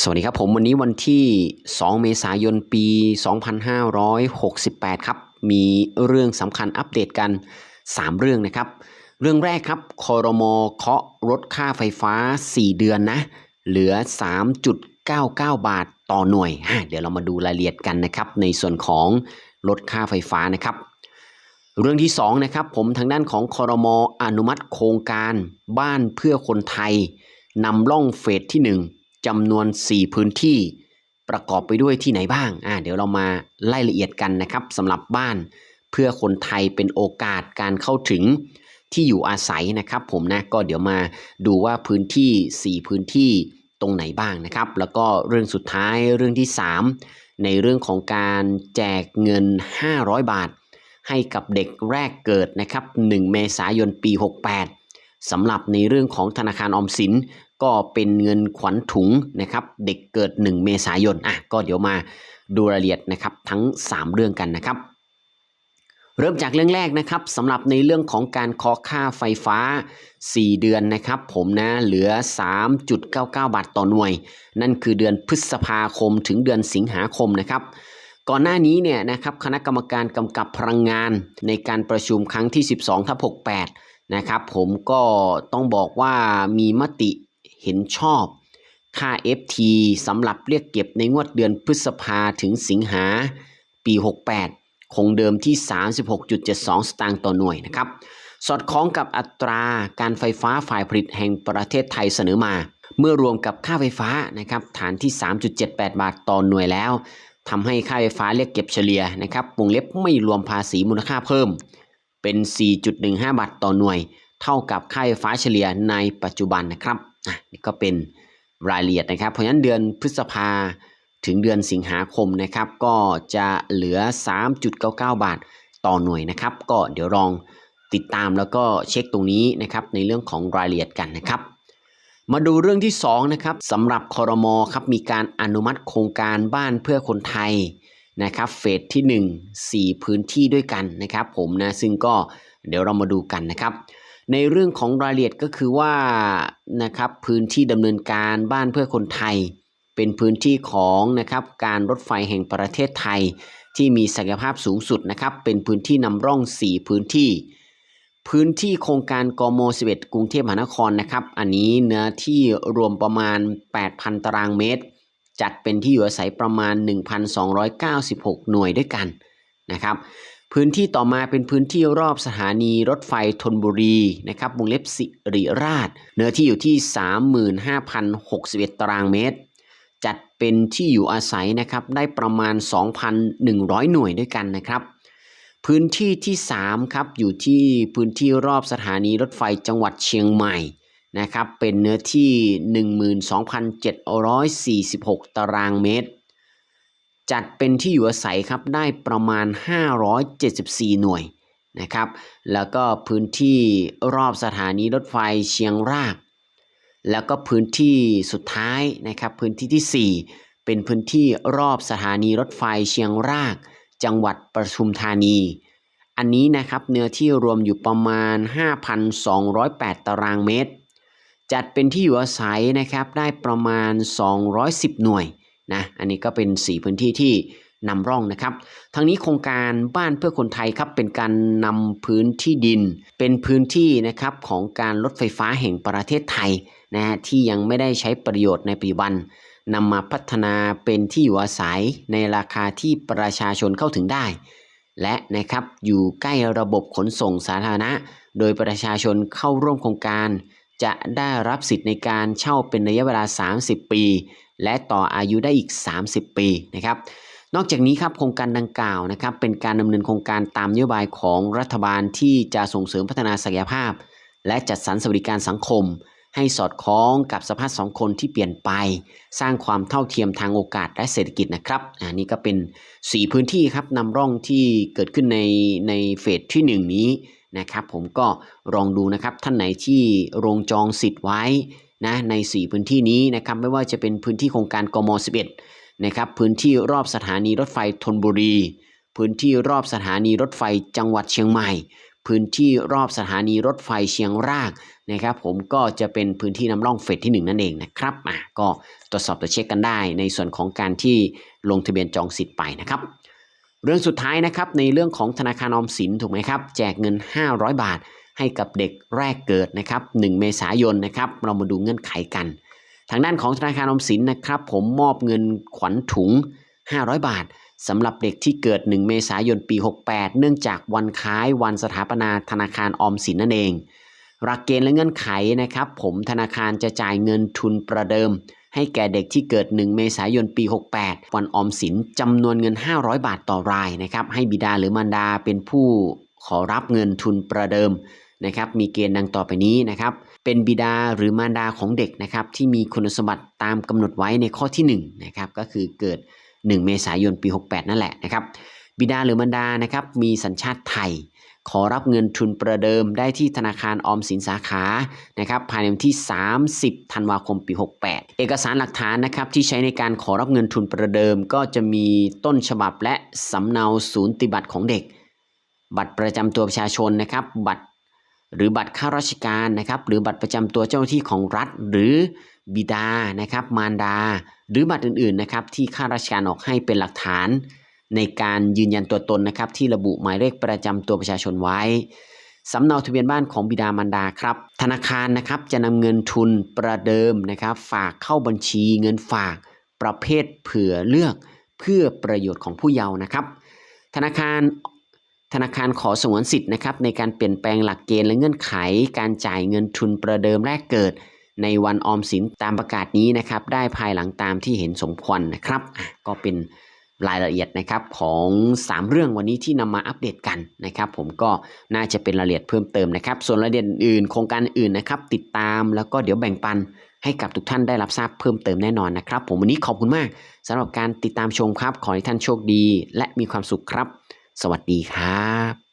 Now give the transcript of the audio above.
สวัสดีครับผมวันนี้วันที่ 2 เมษายนปี 2568 ครับ มีเรื่องสำคัญอัปเดตกัน 3 เรื่องนะครับ เรื่องแรกครับคอรมอเคาะลดค่าไฟฟ้า 4 เดือนนะ เหลือ 3.99 บาทต่อหน่วยเดี๋ยวเรามาดูรายละเอียดกันนะครับ ในส่วนของลดค่าไฟฟ้านะครับ เรื่องที่2นะครับผมทางด้านของคอรมออนุมัติโครงการบ้านเพื่อคนไทยนำล่องเฟสที่ 1 จำนวน 4 พื้นที่ประกอบไปด้วยที่ไหนบ้างอ่าเดี๋ยวเรามาไล่ละเอียดกันนะครับสำหรับบ้านเพื่อคนไทยเป็นโอกาสการเข้าถึงที่อยู่อาศัยนะครับ ผมนะก็เดี๋ยวมาดูว่าพื้นที่ 4 พื้นที่ตรงไหนบ้างนะครับ แล้วก็เรื่องสุดท้ายเรื่องที่ 3 ในเรื่องของการแจกเงิน 500 บาท ให้กับเด็กแรกเกิดนะครับ 1 เมษายนปี 68สำหรับในเรื่องของธนาคารออมสิน ก็เป็นเงินขวัญถุงนะครับ เด็กเกิด 1 เมษายนอะก็เดี๋ยวมาดูรายละเอียดนะครับทั้ง 3 เรื่องกันนะครับ เริ่มจากเรื่องแรกนะครับสำหรับในเรื่องของการคอค่าไฟฟ้า 4 เดือนนะครับ ผมนะเหลือ 3.99 บาทต่อหน่วย นั่นคือเดือนพฤษภาคมถึงเดือนสิงหาคมนะครับก่อนหน้านี้เนี่ยนะครับคณะกรรมการกำกับพลังงานในการประชุมครั้งที่ 12ทับ68 นะครับผมก็ต้องบอกว่ามีมติ เห็นชอบ ค่า FT สำหรับเรียกเก็บในงวดเดือนพฤษภาถึงสิงหาปี 68 คงเดิมที่ 36.72 สตางค์ต่อหน่วยนะครับ สอดคล้องกับอัตราการไฟฟ้าฝ่ายผลิตแห่งประเทศไทยเสนอมา เมื่อรวมกับค่าไฟฟ้านะครับฐานที่ 3.78 บาทต่อหน่วยแล้วทำให้ค่าไฟฟ้าเรียกเก็บเฉลี่ยนะครับวงเล็บไม่รวมภาษีมูลค่าเพิ่ม เป็น 4.15 บาทต่อหน่วย เท่ากับค่าไฟฟ้าเฉลี่ยในปัจจุบันนะครับ นี่ก็เป็นรายละเอียดนะครับ เพราะฉะนั้นเดือนพฤษภาถึงเดือนสิงหาคมนะครับ ก็จะเหลือ 3.99 บาทต่อหน่วยนะครับ ก็เดี๋ยวลองติดตามแล้วก็เช็คตรงนี้นะครับในเรื่องของรายละเอียดกันนะครับ มาดูเรื่องที่2นะครับสำหรับคอรมอครับมีการอนุมัติโครงการบ้านเพื่อคนไทยนะครับเฟสที่ 1 4 พื้นที่ด้วยกันนะครับ ผมนะซึ่งก็เดี๋ยวเรามาดูกันนะครับ ในเรื่องของรายละเอียดก็คือว่านะครับพื้นที่ดำเนินการบ้านเพื่อคนไทย เป็นพื้นที่ของนะครับการรถไฟแห่งประเทศไทย ที่มีศักยภาพสูงสุดนะครับเป็นพื้นที่นำร่อง 4 พื้นที่ พื้นที่โครงการกม11กรุงเทพมหานครนะครับอันนี้เนื้อที่รวมประมาณ 8,000 ตารางเมตร จัดเป็นที่อยู่อาศัยประมาณ 1,296 หน่วยด้วยกันนะครับ พื้นที่ต่อมาเป็นพื้นที่รอบสถานีรถไฟธนบุรีนะครับวงเล็บสิริราช เนื้อที่อยู่ที่ 35,061 ตารางเมตร จัดเป็นที่อยู่อาศัยนะครับได้ประมาณ 2,100 หน่วยด้วยกันนะครับ พื้นที่ที่3ครับอยู่ที่พื้นที่รอบสถานีรถไฟจังหวัดเชียงใหม่นะครับเป็นเนื้อที่ 12,746 ตารางเมตร จัดเป็นที่อยู่อาศัยครับได้ประมาณ 574 หน่วยนะครับแล้วก็พื้นที่รอบสถานีรถไฟเชียงราก แล้วก็พื้นที่สุดท้ายนะครับพื้นที่ที่ 4 เป็นพื้นที่รอบสถานีรถไฟเชียงราก จังหวัดประทุมธานี อันนี้นะครับเนื้อที่รวมอยู่ประมาณ 5,208 ตารางเมตร จัดเป็นที่อยู่อาศัยนะครับได้ประมาณ 210 หน่วย นะอันนี้ก็เป็น 4 พื้นที่ที่นำร่องนะครับทั้งนี้โครงการบ้านเพื่อคนไทยครับเป็นการนำพื้นที่ดิน เป็นพื้นที่นะครับของการรถไฟฟ้าแห่งประเทศไทยนะฮะที่ยังไม่ได้ใช้ประโยชน์ในปัจจุบันนำมาพัฒนาเป็นที่อยู่อาศัยในราคาที่ประชาชนเข้าถึงได้ และนะครับอยู่ใกล้ระบบขนส่งสาธารณะ โดยประชาชนเข้าร่วมโครงการ จะได้รับสิทธิ์ในการเช่าเป็นระยะเวลา 30 ปี และต่ออายุได้อีก 30 ปีนะครับ นอกจากนี้ครับโครงการดังกล่าวนะครับเป็นการดำเนินโครงการตามนโยบายของรัฐบาลที่จะส่งเสริมพัฒนาศักยภาพ และจัดสรรสวัสดิการสังคม ให้สอดคล้องกับสภาพสังคมที่เปลี่ยนไป สร้างความเท่าเทียมทางโอกาสและเศรษฐกิจนะครับอันนี้ก็เป็น 4 พื้นที่ครับนำร่องที่เกิดขึ้นในในเฟสที่ 1 นี้ นะครับ ผมก็ลองดูนะครับท่านไหนที่ลงจองสิทธิ์ไว้นะใน 4 พื้นที่นี้นะครับไม่ว่าจะเป็นพื้นที่โครงการกม 11 นะครับพื้นที่รอบสถานีรถไฟธนบุรี พื้นที่รอบสถานีรถไฟจังหวัดเชียงใหม่ พื้นที่รอบสถานีรถไฟเชียงรากนะครับ ผมก็จะเป็นพื้นที่นำร่องเฟสที่ 1 นั่นเองนะครับอะก็ตรวจสอบตรวจเช็คกันได้ในส่วนของการที่ลงทะเบียนจองสิทธิ์ไปนะครับ เรื่องสุดท้ายนะครับในเรื่องของธนาคารออมสินถูกไหมครับแจกเงิน 500 บาท ให้กับเด็กแรกเกิดนะครับ1เมษายนนะครับเรามาดูเงื่อนไขกัน ทางด้านของธนาคารออมสินนะครับผมมอบเงินขวัญถุง 500 บาทสำหรับเด็กที่เกิด 1 เมษายนปี 68 เนื่องจากวันคล้ายวันสถาปนาธนาคารออมสินนั่นเองหลักเกณฑ์และเงื่อนไขนะครับผมธนาคารจะจ่ายเงินทุนประเดิม ให้แก่เด็กที่เกิด 1 เมษายนปี 68วันออมสินจำนวนเงิน 500 บาทต่อรายนะครับให้บิดาหรือมารดาเป็นผู้ขอรับเงินทุนประเดิมนะครับมีเกณฑ์ดังต่อไปนี้นะครับเป็นบิดาหรือมารดาของเด็กนะครับที่มีคุณสมบัติตามกำหนดไว้ในข้อที่1นะครับก็คือเกิด 1 เมษายนปี 68 นั่นแหละนะครับบิดาหรือมารดานะครับมีสัญชาติไทย ขอรับเงินทุนประเดิมได้ที่ธนาคารออมสินสาขานะครับภายในวันที่ 30 ธันวาคมปี 68 เอกสารหลักฐานนะครับที่ใช้ในการขอรับเงินทุนประเดิม ก็จะมีต้นฉบับและสำเนาศูนย์ติบัติของเด็ก บัตรประจำตัวประชาชนนะครับ บัตรหรือบัตรข้าราชการนะครับหรือบัตรประจำตัวเจ้าหน้าที่ของรัฐ หรือบิดานะครับมารดา หรือบัตรอื่นๆนะครับที่ข้าราชการออกให้เป็นหลักฐาน ในการยืนยันตัวตนนะครับที่ระบุหมายเลขประจำตัวประชาชนไว้สำเนาทะเบียนบ้านของบิดามารดาครับ ธนาคารนะครับจะนำเงินทุนประเดิมนะครับ ฝากเข้าบัญชีเงินฝากประเภทเผื่อเลือกเพื่อประโยชน์ของผู้เยาว์นะครับ ธนาคารธนาคารขอสงวนสิทธิ์นะครับในการเปลี่ยนแปลงหลักเกณฑ์และเงื่อนไข การจ่ายเงินทุนประเดิมแรกเกิด ในวันออมสินตามประกาศนี้นะครับ ได้ภายหลังตามที่เห็นสมควรนะครับ ก็เป็น รายละเอียดนะครับของ 3 เรื่องวันนี้ที่นำมาอัปเดตกันนะครับผมก็น่าจะเป็นรายละเอียดเพิ่มเติมนะครับ ส่วนรายละเอียดอื่นโครงการอื่นนะครับติดตามแล้วก็เดี๋ยวแบ่งปันให้กับทุกท่านได้รับทราบเพิ่มเติมแน่นอนนะครับ ผมวันนี้ขอบคุณมากสำหรับการติดตามชมครับ ขอให้ท่านโชคดี และมีความสุขครับ สวัสดีครับ